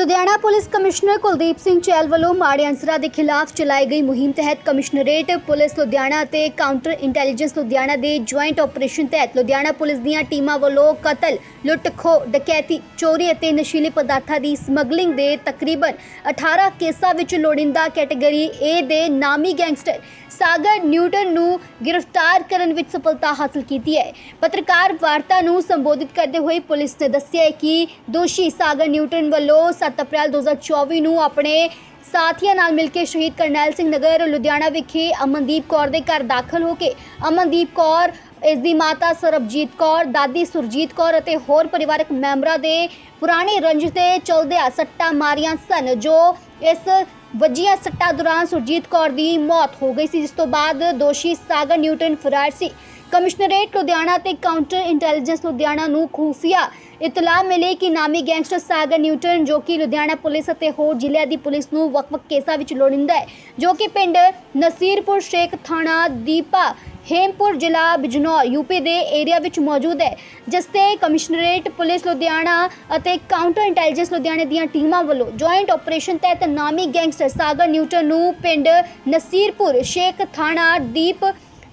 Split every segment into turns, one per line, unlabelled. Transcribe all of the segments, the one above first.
Ludhiana police commissioner Kuldeep Singh Chahal ਵੱਲੋਂ ਮਾੜੇ ਅਨਸਰਾਂ ਦੇ ਖਿਲਾਫ ਚਲਾਈ ਗਈ ਮੁਹਿੰਮ ਤਹਿਤ ਕਮਿਸ਼ਨਰੇਟ ਪੁਲਿਸ ਲੁਧਿਆਣਾ ਅਤੇ ਕਾਊਂਟਰ ਇੰਟੈਲੀਜੈਂਸ ਲੁਧਿਆਣਾ ਦੇ ਜੁਆਇੰਟ ਆਪਰੇਸ਼ਨ ਤਹਿਤ ਲੁਧਿਆਣਾ ਪੁਲਿਸ ਦੀਆਂ ਟੀਮਾਂ ਵੱਲੋਂ ਕਤਲ, ਲੁੱਟ ਡਕੈਤੀ, ਚੋਰੀ ਅਤੇ ਨਸ਼ੀਲੇ ਪਦਾਰਥਾਂ ਦੀ ਸਮਗਲਿੰਗ ਦੇ ਤਕਰੀਬਨ 18 ਕੇਸਾਂ ਵਿੱਚ ਲੋੜਿੰਦਾ ਕੈਟਾਗਰੀ A ਦੇ ਨਾਮੀ ਗੈਂਗਸਟਰ ਸਾਗਰ ਨਿਊਟਨ ਨੂੰ ਗ੍ਰਿਫਤਾਰ ਕਰਨ ਵਿੱਚ ਸਫਲਤਾ ਹਾਸਲ ਕੀਤੀ ਹੈ। ਪੱਤਰਕਾਰ ਵਾਰਤਾ ਨੂੰ ਸੰਬੋਧਿਤ ਕਰਦੇ ਹੋਏ ਪੁਲਿਸ ਨੇ ਦੱਸਿਆ ਹੈ ਕਿ ਦੋਸ਼ੀ ਸਾਗਰ ਨਿਊਟਨ ਵੱਲੋਂ 7 ਅਪ੍ਰੈਲ 2024 ਨੂੰ ਆਪਣੇ ਸਾਥੀਆਂ ਨਾਲ ਮਿਲ ਕੇ ਸ਼ਹੀਦ ਕਰਨੈਲ ਸਿੰਘ ਨਗਰ ਲੁਧਿਆਣਾ ਵਿਖੇ ਅਮਨਦੀਪ ਕੌਰ ਦੇ ਘਰ ਦਾਖਲ ਹੋ ਕੇ ਅਮਨਦੀਪ ਕੌਰ ਇਸ ਦੀ ਮਾਤਾ ਸਰਬਜੀਤ ਕੌਰ, ਦਾਦੀ ਸੁਰਜੀਤ ਕੌਰ ਅਤੇ ਹੋਰ ਪਰਿਵਾਰਕ ਮੈਂਬਰਾਂ ਦੇ ਪੁਰਾਣੀ ਰੰਜਿਸ਼ ਦੇ ਚਲਦਿਆਂ ਸੱਟਾਂ ਮਾਰੀਆਂ ਸਨ, ਜੋ ਇਸ ਵੱਜੀਆਂ ਸੱਟਾਂ ਦੌਰਾਨ ਸੁਰਜੀਤ ਕੌਰ ਦੀ ਮੌਤ ਹੋ ਗਈ ਸੀ, ਜਿਸ ਤੋਂ ਬਾਅਦ ਦੋਸ਼ੀ ਸਾਗਰ ਨਿਊਟਨ ਫਰਾਰ ਸੀ। ਕਮਿਸ਼ਨਰੇਟ ਲੁਧਿਆਣਾ ਤੇ ਕਾਊਂਟਰ ਇੰਟੈਲੀਜੈਂਸ ਲੁਧਿਆਣਾ ਨੂੰ ਖੂਫੀਆ ਇਤਲਾਹ ਮਿਲੀ ਕਿ ਨਾਮੀ ਗੈਂਗਸਟਰ ਸਾਗਰ ਨਿਊਟਨ, ਜੋ ਕਿ ਲੁਧਿਆਣਾ ਪੁਲਿਸ ਅਤੇ ਹੋਰ ਜ਼ਿਲ੍ਹਿਆਂ ਦੀ ਪੁਲਿਸ ਨੂੰ ਵੱਖ-ਵੱਖ ਕੇਸਾਂ ਵਿੱਚ ਲੋੜਿੰਦਾ ਹੈ, ਜੋ ਕਿ ਪਿੰਡ ਨਸੀਰਪੁਰ ਸ਼ੇਖ ਥਾਣਾ ਦੀਪਾ, ਹੇਮਪੁਰ ਜ਼ਿਲ੍ਹਾ ਬਿਜਨੌਰ ਯੂਪੀ ਦੇ ਏਰੀਆ ਵਿੱਚ ਮੌਜੂਦ ਹੈ, ਜਿਸ ਤੇ ਕਮਿਸ਼ਨਰੇਟ ਪੁਲਿਸ ਲੁਧਿਆਣਾ ਅਤੇ ਕਾਊਂਟਰ ਇੰਟੈਲੀਜੈਂਸ ਲੁਧਿਆਣੇ ਦੀਆਂ ਟੀਮਾਂ ਵੱਲੋਂ ਜੁਆਇੰਟ ਆਪਰੇਸ਼ਨ ਤਹਿਤ ਨਾਮੀ ਗੈਂਗਸਟਰ ਸਾਗਰ ਨਿਊਟਨ ਨੂੰ ਪਿੰਡ ਨਸੀਰਪੁਰ ਸ਼ੇਖ ਥਾਣਾ ਦੀਪ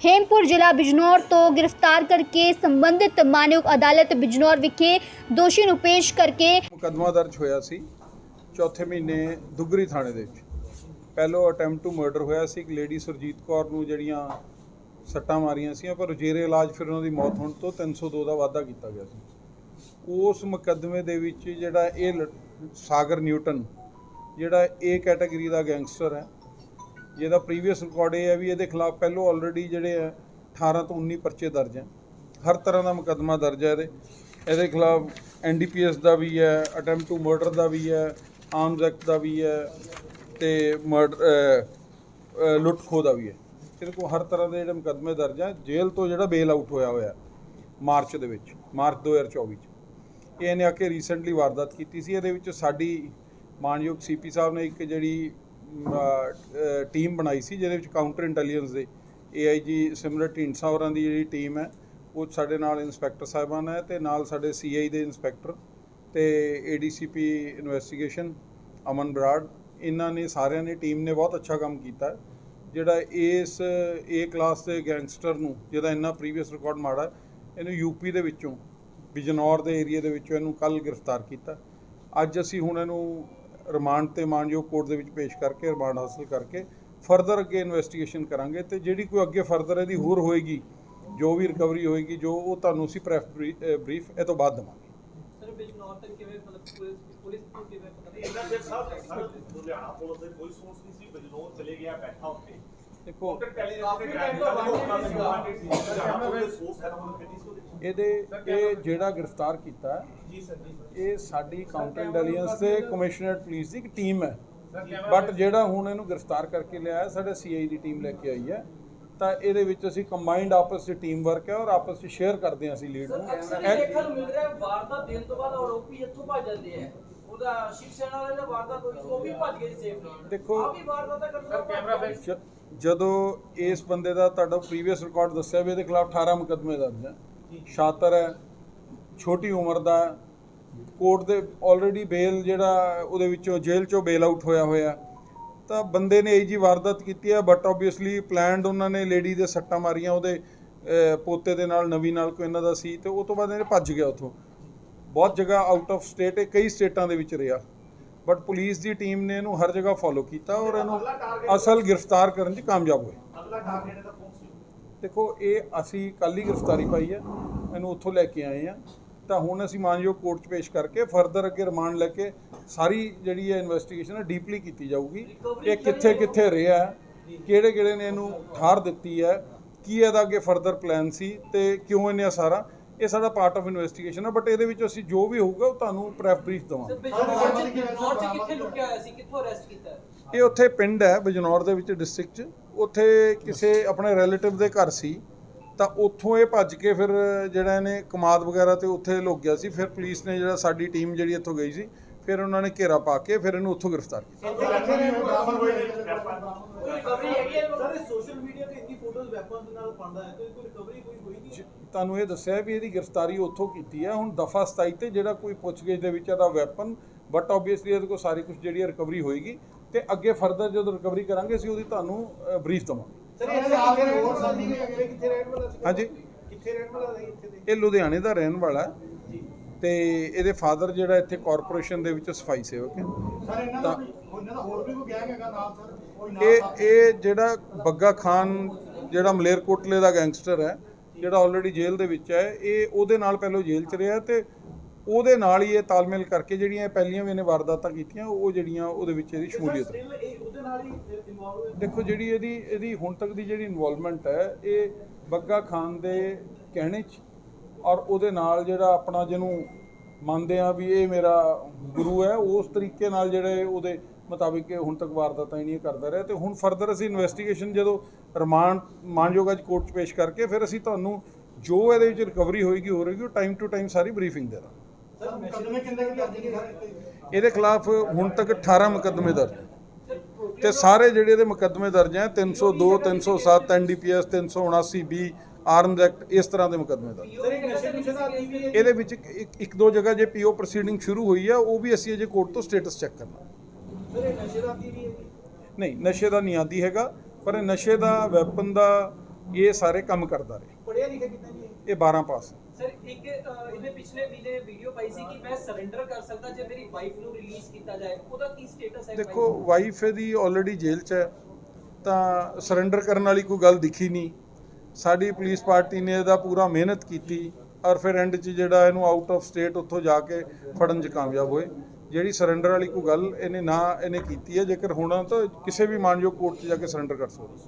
ਹੇਮਪੁਰ ਜ਼ਿਲ੍ਹਾ ਬਿਜਨੌਰ ਤੋਂ ਗ੍ਰਿਫਤਾਰ ਕਰਕੇ ਸੰਬੰਧਿਤ ਮਾਨਯੋਗ ਅਦਾਲਤ ਬਿਜਨੌਰ ਵਿਖੇ ਦੋਸ਼ੀ ਨੂੰ ਪੇਸ਼ ਕਰਕੇ
ਮੁਕੱਦਮਾ ਦਰਜ ਹੋਇਆ ਸੀ ਚੌਥੇ ਮਹੀਨੇ ਦੁੱਗਰੀ ਥਾਣੇ ਦੇ ਵਿੱਚ। ਪਹਿਲੋ ਅਟੈਂਪਟ ਟੂ ਮਰਡਰ ਹੋਇਆ ਸੀ। ਇੱਕ ਲੇਡੀ ਸੁਰਜੀਤ ਕੌਰ ਨੂੰ ਜਿਹੜੀਆਂ ਸੱਟਾਂ ਮਾਰੀਆਂ ਸੀ ਪਰ ਜ਼ੇਰੇ ਇਲਾਜ ਫਿਰ ਉਹਨਾਂ ਦੀ ਮੌਤ ਹੋਣ ਤੋਂ 302 ਦਾ ਵਾਅਦਾ ਕੀਤਾ ਗਿਆ ਸੀ। ਉਸ ਮੁਕੱਦਮੇ ਦੇ ਵਿੱਚ ਜਿਹੜਾ ਇਹ ਲ- ਸਾਗਰ ਨਿਊਟਨ, ਜਿਹੜਾ ਏ ਕੈਟਾਗਰੀ ਦਾ ਗੈਂਗਸਟਰ ਹੈ ਜਿਹਦਾ ਪ੍ਰੀਵੀਅਸ ਰਿਕਾਰਡ ਇਹ ਹੈ ਵੀ ਇਹਦੇ ਖਿਲਾਫ ਪਹਿਲੋਂ ਆਲਰੇਡੀ ਜਿਹੜੇ ਹੈ 18 ਤੋਂ 19 ਪਰਚੇ ਦਰਜ ਹੈ ਹਰ ਤਰ੍ਹਾਂ ਦਾ ਮੁਕੱਦਮਾ ਦਰਜ ਹੈ ਇਹਦੇ। ਇਹਦੇ ਖਿਲਾਫ ਐਨਡੀਪੀਐਸ ਦਾ ਵੀ ਹੈ ਅਟੈਂਪਟ ਟੂ ਮਰਡਰ ਦਾ ਵੀ ਹੈ ਆਰਮਸ ਐਕਟ ਦਾ ਵੀ ਹੈ ਤੇ ਮਰਡਰ ਲੁੱਟ ਖੋਹ ਦਾ ਵੀ ਹੈ। ਇਹਦੇ ਕੋਲ ਹਰ ਤਰ੍ਹਾਂ ਦੇ ਜਿਹੜੇ ਮੁਕੱਦਮੇ ਦਰਜ ਹੈ ਜੇਲ੍ਹ ਤੋਂ ਜਿਹੜਾ ਬੇਲ ਆਊਟ ਹੋਇਆ ਹੋਇਆ, ਮਾਰਚ ਦੇ ਵਿੱਚ, ਮਾਰਚ 2024 ਚ। ਇਹਨੇ ਆ ਕੇ ਰੀਸੈਂਟਲੀ ਵਾਰਦਾਤ ਕੀਤੀ ਸੀ। ਇਹਦੇ ਵਿੱਚ ਸਾਡੀ ਮਾਨਯੋਗ ਸੀਪੀ ਸਾਹਿਬ ਨੇ ਇੱਕ ਜਿਹੜੀ ਟੀਮ ਬਣਾਈ ਸੀ ਜਿਹਦੇ ਵਿੱਚ ਕਾਊਂਟਰ ਇੰਟੈਲੀਜੈਂਸ ਦੇ। ਏਆਈਜੀ ਸਿਮਰਤ ਢੀਂਡਸਾ ਹੋਰਾਂ ਦੀ ਜਿਹੜੀ ਟੀਮ ਹੈ ਉਹ ਸਾਡੇ ਨਾਲ ਇੰਸਪੈਕਟਰ ਸਾਹਿਬਾਨ ਹੈ ਤੇ ਨਾਲ ਸਾਡੇ ਸੀਆਈ ਦੇ ਇੰਸਪੈਕਟਰ ਤੇ ਏਡੀਸੀਪੀ ਇਨਵੈਸਟੀਗੇਸ਼ਨ ਅਮਨ ਬਰਾੜ ਇਹਨਾਂ ਨੇ ਸਾਰਿਆਂ ਨੇ ਟੀਮ ਨੇ ਬਹੁਤ ਅੱਛਾ ਕੰਮ ਕੀਤਾ। ਜਿਹੜਾ ਇਸ ਏ ਕਲਾਸ ਦੇ ਗੈਂਗਸਟਰ ਨੂੰ ਜਿਹਦਾ ਇੰਨਾ ਪ੍ਰੀਵੀਅਸ ਰਿਕਾਰਡ ਮਾੜਾ ਹੈ, ਇਹਨੂੰ ਯੂਪੀ ਦੇ ਵਿੱਚੋਂ ਬਿਜਨੌਰ ਦੇ ਏਰੀਆ ਦੇ ਵਿੱਚੋਂ ਇਹਨੂੰ ਕੱਲ ਗ੍ਰਿਫਤਾਰ ਕੀਤਾ। ਅੱਜ ਅਸੀਂ ਹੁਣ ਇਹਨੂੰ ਰਿਮਾਂਡ ਤੇ ਮਾਨਯੋਗ ਕੋਰਟ ਦੇ ਵਿੱਚ ਪੇਸ਼ ਕਰਕੇ ਰਿਮਾਂਡ ਹਾਸਲ ਕਰਕੇ ਫਰਦਰ ਅੱਗੇ ਇਨਵੈਸਟੀਗੇਸ਼ਨ ਕਰਾਂਗੇ ਤੇ ਜਿਹੜੀ ਕੋਈ ਅੱਗੇ ਫਰਦਰ ਇਹਦੀ ਹੋਰ ਹੋਏਗੀ ਜੋ ਵੀ ਰਿਕਵਰੀ ਹੋਏਗੀ ਜੋ ਉਹ ਤੁਹਾਨੂੰ ਅਸੀਂ ਪ੍ਰੈਫ ਬਰੀਫ ਇਹ ਤੋਂ ਬਾਅਦ ਦੇਵਾਂਗੇ।
ਸਰ ਬਿਜਨੌਰ ਤੱਕ ਕਿਵੇਂ ਮਤਲਬ ਪੁਲਿਸ ਪੁਲਿਸ ਨੂੰ ਕਿਵੇਂ ਪਤਾ
ਇਹਨਾਂ ਦੇ ਸਾਹਿਬ ਸਰ ਲੁਧਿਆਣਾ ਪੁਲਿਸ ਦੇ ਕੋਈ ਸੋਰਸ ਨਹੀਂ ਸੀ ਬਜਨੌਰ ਚਲੇ ਗਿਆ ਬੈਠਾ ਉੱਤੇ
ਦੇਖੋ ਇਹਦੇ ਇਹ ਜਿਹੜਾ ਗ੍ਰਿਫਤਾਰ ਕੀਤਾ ਹੈ,
ਜੀ ਸਰ ਜੀ
ਇਹ ਸਾਡੀ ਕਾਊਂਟਰ ਇੰਟੈਲੀਜੈਂਸ ਤੇ ਕਮਿਸ਼ਨਰੇਟ ਪੁਲਿਸ ਦੀ ਇੱਕ ਟੀਮ ਹੈ। ਬਟ ਜਿਹੜਾ ਹੁਣ ਇਹਨੂੰ ਗ੍ਰਿਫਤਾਰ ਕਰਕੇ ਲਿਆਇਆ ਹੈ, ਸਾਡੇ ਸੀਆਈ ਦੀ ਟੀਮ ਲੈ ਕੇ ਆਈ ਹੈ। ਤਾਂ ਇਹਦੇ ਵਿੱਚ ਅਸੀਂ ਕੰਬਾਈਨਡ ਆਪਸ ਵਿੱਚ ਟੀਮ ਵਰਕ ਹੈ ਔਰ ਆਪਸ ਵਿੱਚ ਸ਼ੇਅਰ ਕਰਦੇ ਹਾਂ ਅਸੀਂ ਲੀਡ ਨੂੰ।
ਅਕਸਰ ਇਹ
ਇਹ-
ਦੇਖਣ ਨੂੰ ਮਿਲ ਰਿਹਾ ਹੈ, ਵਾਰਦਾਤ ਦੇਣ ਤੋਂ ਬਾਅਦ ਆਰੋਪੀ ਇੱਥੋਂ ਭੱਜ ਜਾਂਦੇ ਆ ਉਹਦਾ ਸ਼ਿਵ ਸੈਨਾ ਵਾਲੇ ਦਾ ਵਾਰਦਾਤ ਹੋਈ ਸੀ ਉਹ ਵੀ ਭੱਜ ਗਏ ਸੇਫਲੀ
ਦੇਖੋ-
ਆ ਵੀ ਵਾਰਦਾਤ ਕਰਨ ਸਰ ਕੈਮਰਾ
ਜ- ਜਦੋਂ ਇਸ ਬੰਦੇ ਦਾ ਤੁਹਾਡਾ ਪ੍ਰੀਵੀਅਸ ਰਿਕਾਰਡ ਦੱਸਿਆ ਵੀ ਇਹਦੇ ਖਿਲਾਫ 18 ਮੁਕੱਦਮੇ ਦਰਜ ਹੈ ਸ਼ਾਤਰ ਹੈ। ਛੋਟੀ ਉਮਰ ਦਾ ਕੋਰਟ ਦੇ ਆਲਰੇਡੀ ਬੇਲ ਜਿਹੜਾ ਉਹਦੇ ਵਿੱਚੋਂ ਜੇਲ੍ਹ ਚੋਂ ਬੇਲ ਆਊਟ ਹੋਇਆ ਹੋਇਆ। ਤਾਂ ਬੰਦੇ ਨੇ ਇਹ ਜੀ ਵਾਰਦਾਤ ਕੀਤੀ ਹੈ ਬਟ ਆਬਵੀਅਸਲੀ ਪਲਾਨਡ ਉਹਨਾਂ ਨੇ ਲੇਡੀ ਦੇ ਸੱਟਾਂ ਮਾਰੀਆਂ ਉਹਦੇ ਪੋਤੇ ਦੇ ਨਾਲ ਨਵੀਂ ਨਾਲ ਕੋਈ ਇਹਨਾਂ ਦਾ ਸੀ ਤੇ ਉਹ ਤੋਂ ਬਾਅਦ ਇਹਨੇ ਭੱਜ ਗਿਆ ਉੱਥੋਂ। ਬਹੁਤ ਜਗ੍ਹਾ ਆਊਟ ਆਫ ਸਟੇਟ ਕਈ ਸਟੇਟਾਂ ਦੇ ਵਿੱਚ ਰਿਹਾ। ਬਟ ਪੁਲਿਸ ਦੀ ਟੀਮ ਨੇ ਇਹਨੂੰ ਹਰ ਜਗ੍ਹਾ ਫੋਲੋ ਕੀਤਾ ਔਰ ਇਹਨੂੰ ਅਸਲ ਗ੍ਰਿਫਤਾਰ ਕਰਨ 'ਚ ਕਾਮਯਾਬ ਹੋਏ।
ਅਗਲਾ ਟਾਰਗੇਟ ਇਹਦਾ ਕੌਣ ਸੀ?
ਦੇਖੋ ਇਹ ਅਸੀਂ ਕੱਲ ਹੀ ਗ੍ਰਿਫਤਾਰੀ ਪਾਈ ਹੈ ਇਹਨੂੰ ਉੱਥੋਂ ਲੈ ਕੇ ਆਏ ਆ ਤਾਂ ਹੁਣ ਅਸੀਂ ਮਾਨਯੋਗ ਕੋਰਟ 'ਚ ਪੇਸ਼ ਕਰਕੇ ਫਰਦਰ ਅੱਗੇ ਰਿਮਾਂਡ ਲੈ ਕੇ ਸਾਰੀ ਜਿਹੜੀ ਹੈ ਇਨਵੈਸਟੀਗੇਸ਼ਨ ਹੈ ਡੀਪਲੀ ਕੀਤੀ ਜਾਊਗੀ ਇਹ ਕਿੱਥੇ ਕਿੱਥੇ ਰਿਹਾ ਕਿਹੜੇ ਕਿਹੜੇ ਨੇ ਇਹਨੂੰ ਠਾਰ ਦਿੱਤੀ ਹੈ ਕੀ ਇਹਦਾ ਅੱਗੇ ਫਰਦਰ ਪਲਾਨ ਸੀ ਤੇ ਕਿਉਂ ਇਹਨੇ ਇਹ ਸਾਰਾ ਇਹ ਸਾਡਾ ਪਾਰਟ ਆਫ ਇਨਵੈਸਟੀਗੇਸ਼ਨ ਹੈ ਬਟ ਇਹਦੇ ਵਿੱਚ ਅਸੀਂ ਜੋ ਵੀ ਹੋਊਗਾ ਉਹ ਤੁਹਾਨੂੰ ਪ੍ਰੈਫ ਬਰੀਫ ਦੇਵਾਂਗੇ।
ਬਿਜਨੌਰ ਚ ਕਿੱਥੇ ਲੁਕਿਆ ਹੋਇਆ ਸੀ? ਕਿੱਥੋਂ ਅਰੈਸਟ ਕੀਤਾ? ਹੈ?
ਇਹ ਉੱਥੇ ਪਿੰਡ ਹੈ ਬਜਨੌਰ ਦੇ ਵਿੱਚ ਡਿਸਟ੍ਰਿਕਟ 'ਚ। ਉੱਥੇ ਕਿਸੇ ਆਪਣੇ ਰਿਲੇਟਿਵ ਦੇ ਘਰ ਸੀ। ਤਾਂ ਉੱਥੋਂ ਇਹ ਭੱਜ ਕੇ ਫਿਰ ਜਿਹੜਾ ਇਹਨੇ ਕਮਾਦ ਵਗੈਰਾ ਤੇ ਉੱਥੇ ਲੁਕ ਗਿਆ ਸੀ। ਫਿਰ ਪੁਲਿਸ ਨੇ ਜਿਹੜਾ ਸਾਡੀ ਟੀਮ ਜਿਹੜੀ ਇੱਥੋਂ ਗਈ ਸੀ ਫਿਰ ਉਹਨਾਂ ਨੇ ਘੇਰਾ ਪਾ ਕੇ ਫਿਰ ਇਹਨੂੰ ਉੱਥੋਂ ਗ੍ਰਿਫਤਾਰ ਕੀਤਾ।
ਕੋਈ ਰਿਕਵਰੀ ਹੈਗੀ ਹੈ?
ਸਰ ਸੋਸ਼ਲ ਮੀਡੀਆ ਤੇ ਇੰਨੀ ਫੋਟੋਜ਼ ਵੈਪਨਸ ਦੇ ਨਾਲ ਪਾਉਂਦਾ ਹੈ ਤੇ ਕੋਈ ਰਿਕਵਰੀ ਕੋਈ ਹੋਈ ਨਹੀਂ
ਜ- ਤੁਹਾਨੂੰ ਇਹ ਦੱਸਿਆ ਵੀ ਇਹਦੀ ਗ੍ਰਿਫਤਾਰੀ ਉੱਥੋਂ ਕੀਤੀ ਹੈ। ਹੁਣ ਦਫਾ 27 ਤੇ ਜਿਹੜਾ ਕੋਈ ਪੁੱਛਗਿੱਛ ਦੇ ਵਿੱਚ ਇਹਦਾ ਵੈਪਨ ਬਟ ਆਬਵੀਅਸਲੀ ਇਹਦੇ ਕੋਲ ਸਾਰੀ ਕੁਝ ਜਿਹੜੀ ਰਿਕਵਰੀ ਹੋਏਗੀ ਤੇ ਅੱਗੇ ਫਰਦਰ ਜਦੋਂ ਰਿਕਵਰੀ ਕਰਾਂਗੇ ਅਸੀਂ ਉਹਦੀ ਤੁਹਾਨੂੰ ਬਰੀਫ ਦਵਾਂਗੇ। ਹਾਂਜੀ।
ਕਿੱਥੇ ਰਹਿਣ ਵਾਲਾ ਸੀ ਇੱਥੇ ਦੇ?
ਇਹ ਲੁਧਿਆਣੇ ਦਾ ਰਹਿਣ ਵਾਲਾ ਹੈ। ਤੇ ਇਹਦੇ ਫਾਦਰ ਜਿਹੜਾ ਇੱਥੇ ਕਾਰਪੋਰੇਸ਼ਨ ਦੇ ਵਿੱਚ ਸਫ਼ਾਈ ਸੇਵਕ ਹੈ।
ਸਰ ਇਹਨਾਂ
ਦਾ
ਉਹਨਾਂ ਦਾ ਹੋਰ ਵੀ ਕੋਈ ਗੈਂਗ ਹੈਗਾ ਨਾਲ ਸਰ? ਕੋਈ
ਇਹ ਇਹ ਜਿਹੜਾ ਬੱਗਾ ਖਾਨ ਜਿਹੜਾ ਮਲੇਰਕੋਟਲੇ ਦਾ ਗੈਂਗਸਟਰ ਹੈ ਜਿਹੜਾ ਆਲਰੇਡੀ ਜੇਲ੍ਹ ਦੇ ਵਿੱਚ ਹੈ ਇਹ ਉਹਦੇ ਨਾਲ ਪਹਿਲਾਂ ਜੇਲ੍ਹ 'ਚ ਰਿਹਾ ਤੇ ਉਹਦੇ ਨਾਲ ਹੀ ਇਹ ਤਾਲਮੇਲ ਕਰਕੇ ਜਿਹੜੀਆਂ ਇਹ ਪਹਿਲੀਆਂ ਵੀ ਇਹਨੇ ਵਾਰਦਾਤਾਂ ਕੀਤੀਆਂ ਉਹ ਜਿਹੜੀਆਂ ਉਹਦੇ ਵਿੱਚ ਇਹਦੀ ਸ਼ਮੂਲੀਅਤ ਦੇਖੋ ਜਿਹੜੀ ਇਹਦੀ ਇਹਦੀ ਹੁਣ ਤੱਕ ਦੀ ਜਿਹੜੀ ਇਨਵੋਲਵਮੈਂਟ ਹੈ ਇਹ ਬੱਗਾ ਖਾਨ ਦੇ ਕਹਿਣੇ 'ਚ ਔਰ ਉਹਦੇ ਨਾਲ ਜਿਹੜਾ ਆਪਣਾ ਜਿਹਨੂੰ ਮੰਨਦੇ ਆ ਵੀ ਇਹ ਮੇਰਾ ਗੁਰੂ ਹੈ ਉਸ ਤਰੀਕੇ ਨਾਲ ਜਿਹੜੇ ਉਹਦੇ ਮੁਤਾਬਿਕ ਹੁਣ ਤੱਕ ਵਾਰਦਾਤਾਂ ਜਿਹੜੀਆਂ ਕਰਦਾ ਰਿਹਾ ਤੇ ਹੁਣ ਫਰਦਰ ਅਸੀਂ ਇਨਵੈਸਟੀਗੇਸ਼ਨ ਜਦੋਂ ਰਿਮਾਂਡ ਮਾਨਯੋਗ ਅੱਜ ਕੋਰਟ 'ਚ ਪੇਸ਼ ਕਰਕੇ ਫਿਰ ਅਸੀਂ ਤੁਹਾਨੂੰ ਜੋ ਇਹਦੇ ਵਿੱਚ ਰਿਕਵਰੀ ਹੋਏਗੀ ਹੋ ਰਹੇਗੀ ਉਹ ਟਾਈਮ ਟੂ ਟਾਈਮ ਸਾਰੀ ਬਰੀਫਿੰਗ ਦੇ
ਸਰ ਮੁਕੱਦਮੇ ਕਿੰਨੇ ਕੁ ਦਰਜ ਨੇ ਸਰ?
ਇਹਦੇ ਖਿਲਾਫ ਹੁਣ ਤੱਕ 18 ਮੁਕੱਦਮੇ ਦਰਜ ਤੇ ਸਾਰੇ ਜਿਹੜੇ ਇਹਦੇ ਮੁਕੱਦਮੇ ਦਰਜ ਹੈ 302 307 ਐਨਡੀਪੀਐਸ 379 ਬੀ ਆਰਮਜ਼ ਐਕਟ ਇਸ ਤਰ੍ਹਾਂ ਦੇ ਮੁਕੱਦਮੇ
ਦਾ।
ਇਹਦੇ ਵਿੱਚ ਇੱਕ- ਦੋ ਜਗ੍ਹਾ ਜੇ ਪੀਓ ਪ੍ਰੋਸੀਡਿੰਗ ਸ਼ੁਰੂ ਹੋਈ ਹੈ ਉਹ ਵੀ ਅਸੀਂ ਅਜੇ ਕੋਰਟ ਤੋਂ ਸਟੇਟਸ ਚੈੱਕ ਕਰਨਾ। ਨਹੀਂ ਨਸ਼ੇ ਦਾ ਨਹੀਂ ਆਦੀ ਹੈਗਾ ਪਰ ਇਹ ਨਸ਼ੇ ਦਾ ਵੈਪਨ ਦਾ ਇਹ ਸਾਰੇ ਕੰਮ ਕਰਦਾ ਰਿਹਾ।
ਪੜਿਆ ਲਿਖਿਆ ਕਿੰਨਾ ਜੀ ਇਹ?
ਇਹ 12 ਪਾਸ।
ਸਰ ਇੱਕ ਅਹ, ਇਹਦੇ ਪਿਛਲੇ ਮਹੀਨੇ ਵੀਡੀਓ ਪਾਈ ਸੀ ਕਿ ਮੈਂ ਸਰੈਂਡਰ ਕਰ ਸਕਦਾ ਜੇ ਮੇਰੀ ਵਾਈਫ ਨੂੰ ਰਿਲੀਜ਼ ਕੀਤਾ ਜਾਏ। ਉਹਦਾ ਕੀ ਸਟੇਟਸ ਹੈ
ਦੇਖੋ ਵਾਈਫ ਇਹਦੀ ਆਲਰੇਡੀ ਜੇਲ੍ਹ 'ਚ ਹੈ ਤਾਂ ਸਰੈਂਡਰ ਕਰਨ ਵਾਲੀ ਕੋਈ ਗੱਲ ਦਿਖੀ ਨਹੀਂ। ਸਾਡੀ ਪੁਲਿਸ ਪਾਰਟੀ ਨੇ ਇਹਦਾ ਪੂਰਾ ਮਿਹਨਤ ਕੀਤੀ ਔਰ ਫਿਰ ਐਂਡ 'ਚ ਜਿਹੜਾ ਇਹਨੂੰ ਆਊਟ ਆਫ ਸਟੇਟ ਉੱਥੋਂ ਜਾ ਕੇ ਫੜਨ 'ਚ ਕਾਮਯਾਬ ਹੋਏ। ਜਿਹੜੀ ਸਰੈਂਡਰ ਵਾਲੀ ਕੋਈ ਗੱਲ ਇਹਨੇ ਨਾ, ਇਹਨੇ ਕੀਤੀ ਹੈ, ਜੇਕਰ ਹੋਣਾ ਤਾਂ ਕਿਸੇ ਵੀ ਮਾਨਯੋਗ ਕੋਰਟ 'ਚ ਜਾ ਕੇ ਸਰੈਂਡਰ ਕਰ ਸਕਦਾ